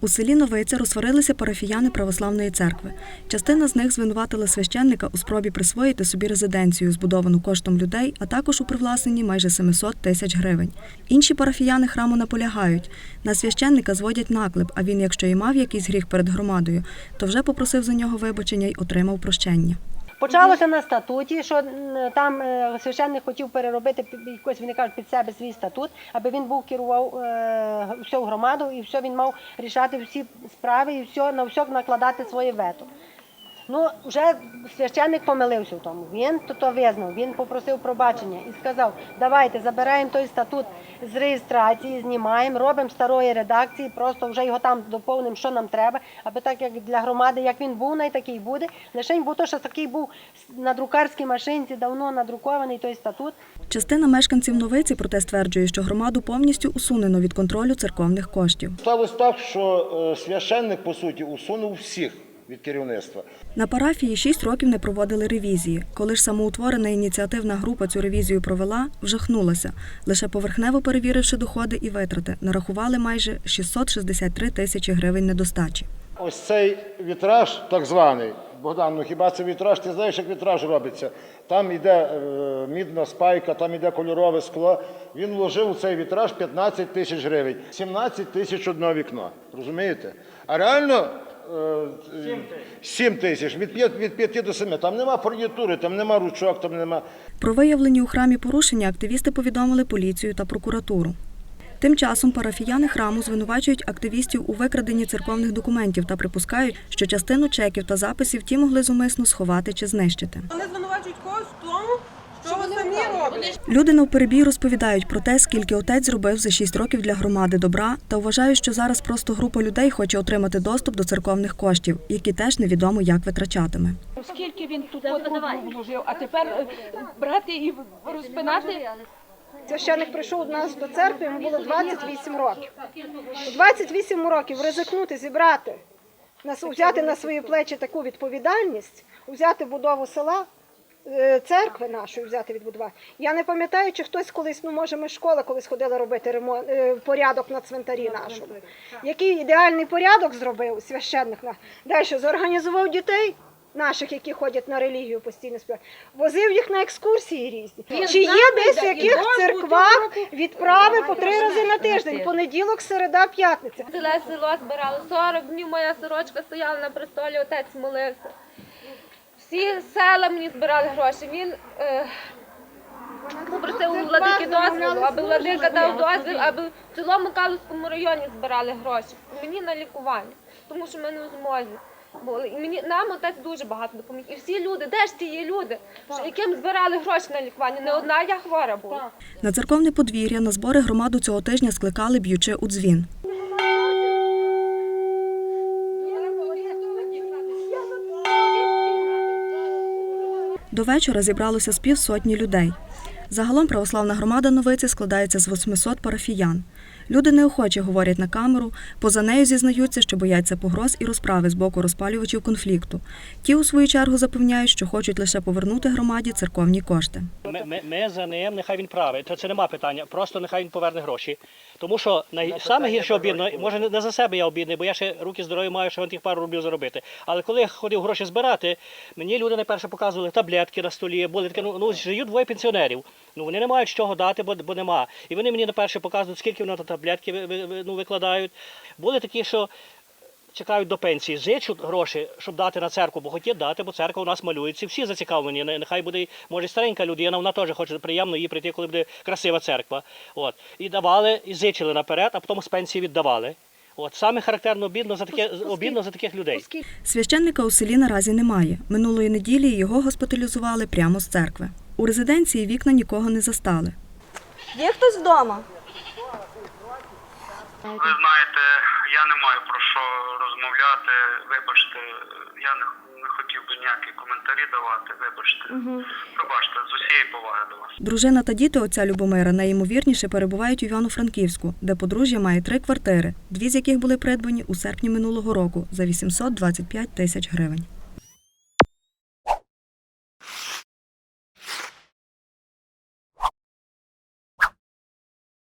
У селі Новиця розсварилися парафіяни православної церкви. Частина з них звинуватила священника у спробі присвоїти собі резиденцію, збудовану коштом людей, а також у привласненні майже 700 тисяч гривень. Інші парафіяни храму наполягають. На священника зводять наклеп, а він, якщо і мав якийсь гріх перед громадою, то вже попросив за нього вибачення й отримав прощення. Почалося на статуті, що там е, священник хотів переробити якось, вони кажуть, під себе свій статут, аби він був керував е, всю громаду і все він мав рішати всі справи і все на все накладати своє вето. Ну, вже священник помилився в тому. Він то, то визнав, він попросив пробачення і сказав: давайте забираємо той статут з реєстрації, знімаємо, робимо старої редакції, просто вже його там доповнимо, що нам треба, аби так як для громади, як він був, най такий буде. Лише був то, що такий був на друкарській машинці, давно надрукований той статут. Частина мешканців Новиці проте стверджує, що громаду повністю усунено від контролю церковних коштів. Сталося так, що е, священник, по суті, усунув всіх від керівництва. На парафії шість років не проводили ревізії. Коли ж самоутворена ініціативна група цю ревізію провела, вжахнулася. Лише поверхнево перевіривши доходи і витрати, нарахували майже 663 тисячі гривень недостачі. Ось цей вітраж, так званий, Богдан, ну хіба це вітраж? Ти знаєш, як вітраж робиться? Там йде е, мідна спайка, там йде кольорове скло. Він вложив у цей вітраж 15 тисяч гривень. 17 тисяч одне вікно. Розумієте? А реально. Е, 7 тисяч, від 5, від 5 до 7. Там нема фурнітури, там нема ручок, там нема. Про виявлені у храмі порушення активісти повідомили поліцію та прокуратуру. Тим часом парафіяни храму звинувачують активістів у викраденні церковних документів та припускають, що частину чеків та записів ті могли зумисно сховати чи знищити. Вони звинувачують когось в тому, що вони самі роблять. Люди навперебій розповідають про те, скільки отець зробив за шість років для громади добра, та вважають, що зараз просто група людей хоче отримати доступ до церковних коштів, які теж невідомо як витрачатиме. Скільки він тут вложив, а тепер е, брати і розпинати. Священник прийшов до нас до церкви, йому було 28 років. 28 років ризикнути, зібрати, взяти на свої плечі таку відповідальність, взяти будову села, церкви нашої взяти відбудувати. Я не пам'ятаю, чи хтось колись, ну може, ми школа колись ходила робити ремонт, е, порядок на цвинтарі нашому. Який ідеальний порядок зробив священник наш. Далі зорганізував дітей. Наших, які ходять на релігію постійно співають, возив їх на екскурсії різні. Чи є десь в яких церквах відправи по три рази на тиждень? Понеділок, середа, п'ятниця. Ціле село збирало 40 днів. Моя сорочка стояла на престолі, отець молився. Всі села мені збирали гроші. Він е, попросив у владики дозволу, аби владика дав дозвіл, аби в цілому Калузькому районі збирали гроші. Мені на лікування, тому що ми не в змозі. були. І мені нам отець дуже багато допоміг. І всі люди, де ж ті є люди, що яким збирали гроші на лікування? Не одна я хвора була. На церковне подвір'я на збори громаду цього тижня скликали б'ючи у дзвін. До вечора зібралося з півсотні людей. Загалом православна громада Новиці складається з 800 парафіян. Люди неохоче говорять на камеру, поза нею зізнаються, що бояться погроз і розправи з боку розпалювачів конфлікту. Ті, у свою чергу, запевняють, що хочуть лише повернути громаді церковні кошти. Ми, ми, ми за ним, нехай він правий, то це нема питання. Просто нехай він поверне гроші. Тому що най... саме гірше обідно, може не за себе я обідний, бо я ще руки здорові маю, що тих пару рублів заробити. Але коли я ходив гроші збирати, мені люди найперше показували таблетки на столі, були таке, ну, ну живуть двоє пенсіонерів. Ну вони не мають з чого дати, бо, бо нема. І вони мені найперше показують, скільки вони таблетки ну, викладають. Були такі, що чекають до пенсії, зичуть гроші, щоб дати на церкву, бо хотять дати, бо церква у нас малюється. Всі зацікавлені. Нехай буде, може, старенька людина, вона теж хоче приємно їй прийти, коли буде красива церква. От. І давали, і зичили наперед, а потім з пенсії віддавали. От саме характерно обідно за таке обідно за таких людей. Священника у селі наразі немає. Минулої неділі його госпіталізували прямо з церкви. У резиденції вікна нікого не застали. Є хтось вдома? Ви знаєте, я не маю про що розмовляти. Вибачте, я не, не хотів би ніякі коментарі давати. Вибачте. Пробачте, з усієї поваги до вас. Дружина та діти отця Любомира найімовірніше перебувають у Івано-Франківську, де подружжя має три квартири, дві з яких були придбані у серпні минулого року за 825 тисяч гривень.